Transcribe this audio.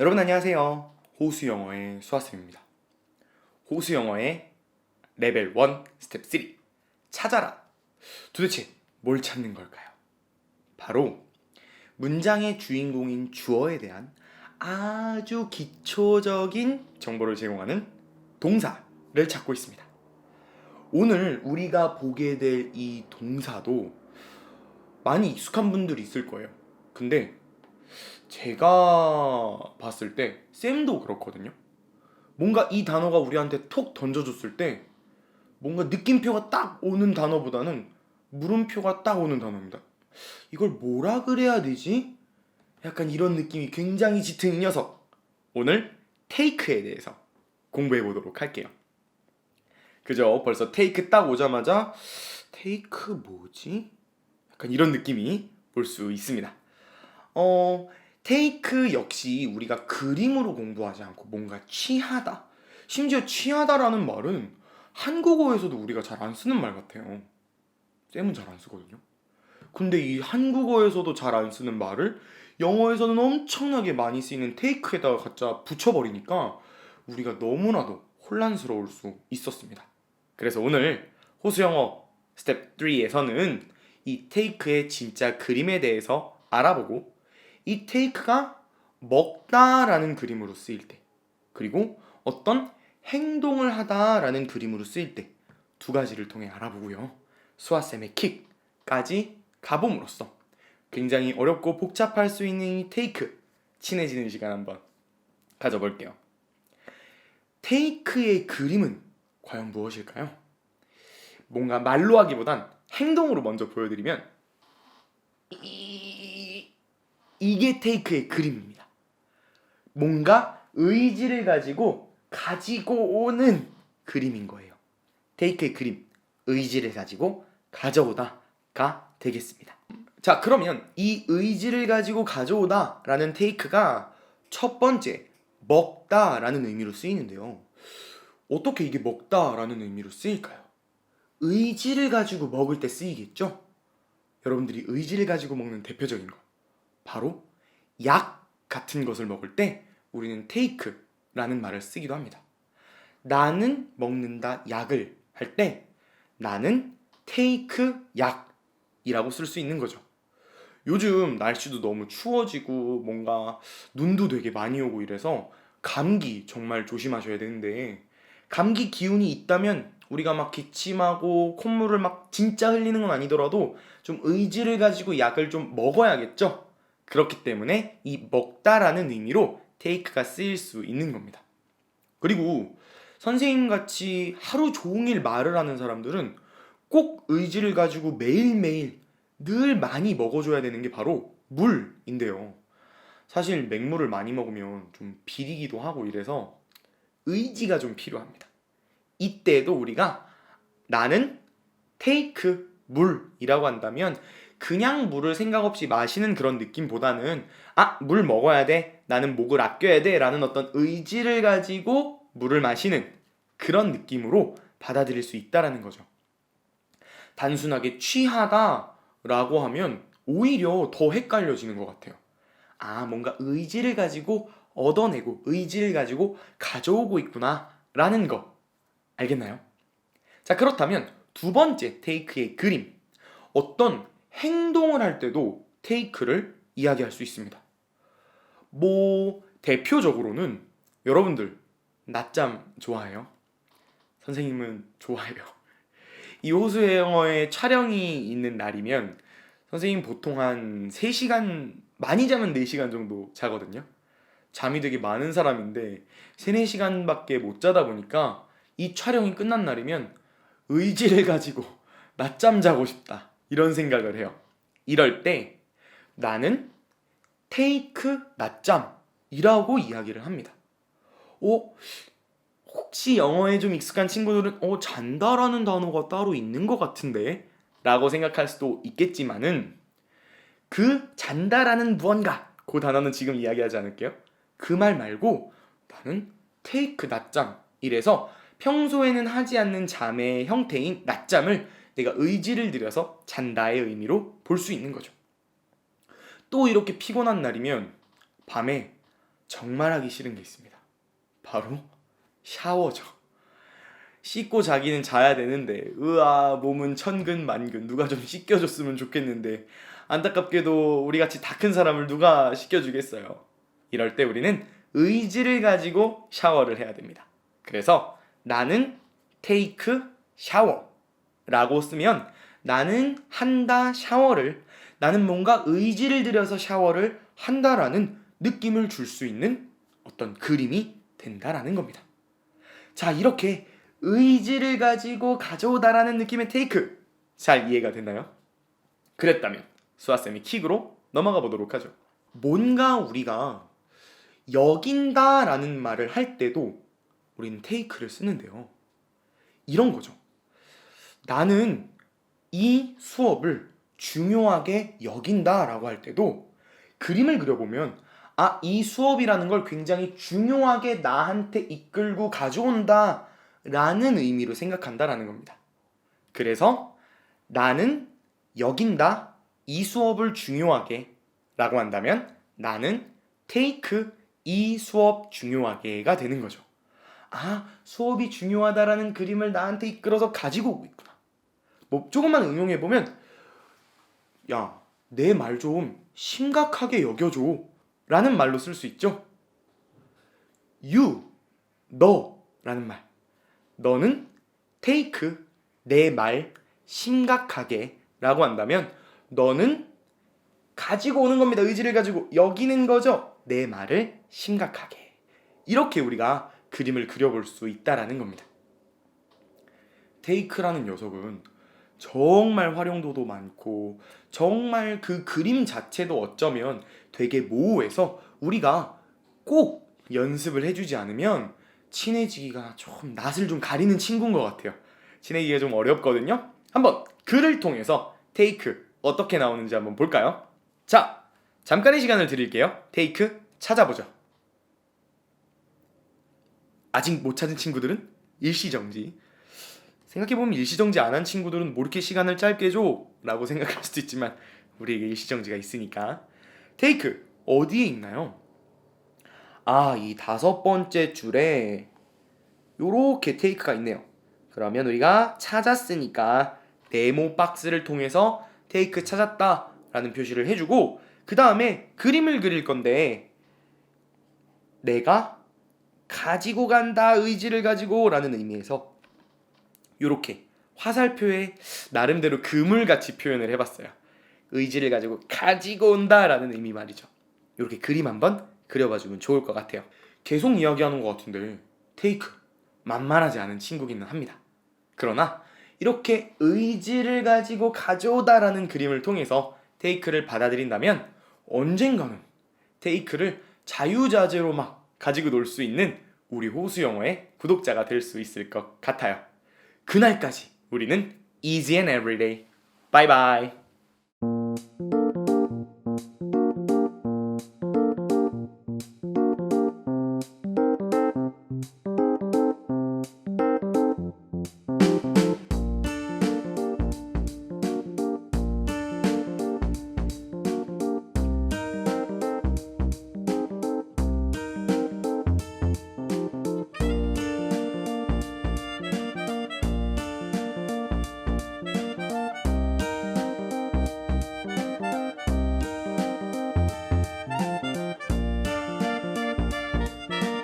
여러분 안녕하세요. 호수 영어의 수아쌤입니다. 호수 영어의 레벨 1 스텝 3 찾아라. 도대체 뭘 찾는 걸까요? 바로 문장의 주인공인 주어에 대한 아주 기초적인 정보를 제공하는 동사를 찾고 있습니다. 오늘 우리가 보게 될 이 동사도 많이 익숙한 분들이 있을 거예요. 근데 제가 봤을 때 쌤도 그렇거든요. 뭔가 이 단어가 우리한테 톡 던져줬을 때 뭔가 느낌표가 딱 오는 단어보다는 물음표가 딱 오는 단어입니다. 이걸 뭐라 그래야 되지? 약간 이런 느낌이 굉장히 짙은 이 녀석. 오늘 테이크에 대해서 공부해 보도록 할게요. 그죠? 벌써 테이크 딱 오자마자 테이크 뭐지? 약간 이런 느낌이 볼수 있습니다. 어, 테이크 역시 우리가 그림으로 공부하지 않고 뭔가 취하다. 심지어 취하다라는 말은 한국어에서도 우리가 잘 안 쓰는 말 같아요. 쌤은 잘 안 쓰거든요. 근데 이 한국어에서도 잘 안 쓰는 말을 영어에서는 엄청나게 많이 쓰이는 테이크에다가 갖다 붙여버리니까 우리가 너무나도 혼란스러울 수 있었습니다. 그래서 오늘 호수 영어 스텝 3에서는 이 테이크의 진짜 그림에 대해서 알아보고 이 테이크가 먹다라는 그림으로 쓰일 때 그리고 어떤 행동을 하다라는 그림으로 쓰일 때 두 가지를 통해 알아보고요. 수아쌤의 킥까지 가봄으로써 굉장히 어렵고 복잡할 수 있는 이 테이크 친해지는 시간 한번 가져볼게요. 테이크의 그림은 과연 무엇일까요? 뭔가 말로 하기보단 행동으로 먼저 보여드리면 이, 이게 테이크의 그림입니다. 뭔가 의지를 가지고 가지고 오는 그림인 거예요. 테이크의 그림, 의지를 가지고 가져오다가 되겠습니다. 자, 그러면 이 의지를 가지고 가져오다 라는 테이크가 첫 번째 먹다 라는 의미로 쓰이는데요. 어떻게 이게 먹다 라는 의미로 쓰일까요? 의지를 가지고 먹을 때 쓰이겠죠? 여러분들이 의지를 가지고 먹는 대표적인 거 바로 약 같은 것을 먹을 때 우리는 테이크라는 말을 쓰기도 합니다. 나는 먹는다 약을 할 때 나는 테이크 약이라고 쓸 수 있는 거죠. 요즘 날씨도 너무 추워지고 뭔가 눈도 되게 많이 오고 이래서 감기 정말 조심하셔야 되는데 감기 기운이 있다면 우리가 막 기침하고 콧물을 막 진짜 흘리는 건 아니더라도 좀 의지를 가지고 약을 좀 먹어야겠죠. 그렇기 때문에 이 먹다라는 의미로 테이크가 쓰일 수 있는 겁니다. 그리고 선생님 같이 하루 종일 말을 하는 사람들은 꼭 의지를 가지고 매일매일 늘 많이 먹어줘야 되는 게 바로 물인데요. 사실 맹물을 많이 먹으면 좀 비리기도 하고 이래서 의지가 좀 필요합니다. 이때도 우리가 나는 테이크 물이라고 한다면 그냥 물을 생각 없이 마시는 그런 느낌보다는 아, 물 먹어야 돼. 나는 목을 아껴야 돼. 라는 어떤 의지를 가지고 물을 마시는 그런 느낌으로 받아들일 수 있다라는 거죠. 단순하게 취하다 라고 하면 오히려 더 헷갈려지는 것 같아요. 아, 뭔가 의지를 가지고 얻어내고 의지를 가지고 가져오고 있구나 라는 거 알겠나요? 자, 그렇다면 두 번째 테이크의 그림. 어떤 행동을 할 때도 테이크를 이야기할 수 있습니다. 뭐 대표적으로는 여러분들 낮잠 좋아해요? 선생님은 좋아해요. 이 호수의 영어의 촬영이 있는 날이면 선생님 보통 한 3시간 많이 자면 4시간 정도 자거든요. 잠이 되게 많은 사람인데 3, 4시간밖에 못 자다 보니까 이 촬영이 끝난 날이면 의지를 가지고 낮잠 자고 싶다. 이런 생각을 해요. 이럴 때 나는 테이크 낮잠이라고 이야기를 합니다. 어, 혹시 영어에 좀 익숙한 친구들은 어, 잔다라는 단어가 따로 있는 것 같은데 라고 생각할 수도 있겠지만은 그 잔다라는 무언가 그 단어는 지금 이야기하지 않을게요. 그 말 말고 나는 테이크 낮잠 이래서 평소에는 하지 않는 잠의 형태인 낮잠을 내가 의지를 들여서 잔다의 의미로 볼 수 있는 거죠. 또 이렇게 피곤한 날이면 밤에 정말 하기 싫은 게 있습니다. 바로 샤워죠. 씻고 자기는 자야 되는데 으아 몸은 천근 만근 누가 좀 씻겨줬으면 좋겠는데 안타깝게도 우리 같이 다 큰 사람을 누가 씻겨주겠어요. 이럴 때 우리는 의지를 가지고 샤워를 해야 됩니다. 그래서 나는 테이크 샤워 라고 쓰면 나는 한다 샤워를 나는 뭔가 의지를 들여서 샤워를 한다라는 느낌을 줄 수 있는 어떤 그림이 된다라는 겁니다. 자, 이렇게 의지를 가지고 가져오다라는 느낌의 테이크 잘 이해가 됐나요? 그랬다면 수아쌤이 킥으로 넘어가 보도록 하죠. 뭔가 우리가 여긴다라는 말을 할 때도 우리는 테이크를 쓰는데요. 이런 거죠. 나는 이 수업을 중요하게 여긴다 라고 할 때도 그림을 그려보면 아, 이 수업이라는 걸 굉장히 중요하게 나한테 이끌고 가져온다 라는 의미로 생각한다라는 겁니다. 그래서 나는 여긴다 이 수업을 중요하게 라고 한다면 나는 take 이 수업 중요하게가 되는 거죠. 아, 수업이 중요하다라는 그림을 나한테 이끌어서 가지고 오고 있구나. 뭐 조금만 응용해 보면 야, 내 말 좀 심각하게 여겨 줘 라는 말로 쓸 수 있죠. you, 너라는 말. 너는 take 내 말 심각하게 라고 한다면 너는 가지고 오는 겁니다. 의지를 가지고 여기는 거죠. 내 말을 심각하게. 이렇게 우리가 그림을 그려볼 수 있다라는 겁니다. 테이크라는 녀석은 정말 활용도도 많고 정말 그 그림 자체도 어쩌면 되게 모호해서 우리가 꼭 연습을 해주지 않으면 친해지기가 조금 낯을 좀 가리는 친구인 것 같아요. 친해지기가 좀 어렵거든요. 한번 글을 통해서 테이크 어떻게 나오는지 한번 볼까요? 자, 잠깐의 시간을 드릴게요. 테이크 찾아보죠. 아직 못 찾은 친구들은 일시정지. 생각해보면 일시정지 안 한 친구들은 뭐 이렇게 시간을 짧게 줘? 라고 생각할 수도 있지만 우리에게 일시정지가 있으니까 테이크 어디에 있나요? 아, 이 다섯 번째 줄에 요렇게 테이크가 있네요. 그러면 우리가 찾았으니까 네모 박스를 통해서 테이크 찾았다 라는 표시를 해주고 그 다음에 그림을 그릴 건데 내가 가지고 간다 의지를 가지고 라는 의미에서 요렇게 화살표에 나름대로 그물같이 표현을 해봤어요. 의지를 가지고 가지고 온다라는 의미 말이죠. 이렇게 그림 한번 그려봐주면 좋을 것 같아요. 계속 이야기하는 것 같은데 테이크 만만하지 않은 친구기는 합니다. 그러나 이렇게 의지를 가지고 가져오다라는 그림을 통해서 테이크를 받아들인다면 언젠가는 테이크를 자유자재로 막 가지고 놀 수 있는 우리 호수 영어의 구독자가 될 수 있을 것 같아요. 그날까지 우리는 easy and everyday. 바이바이.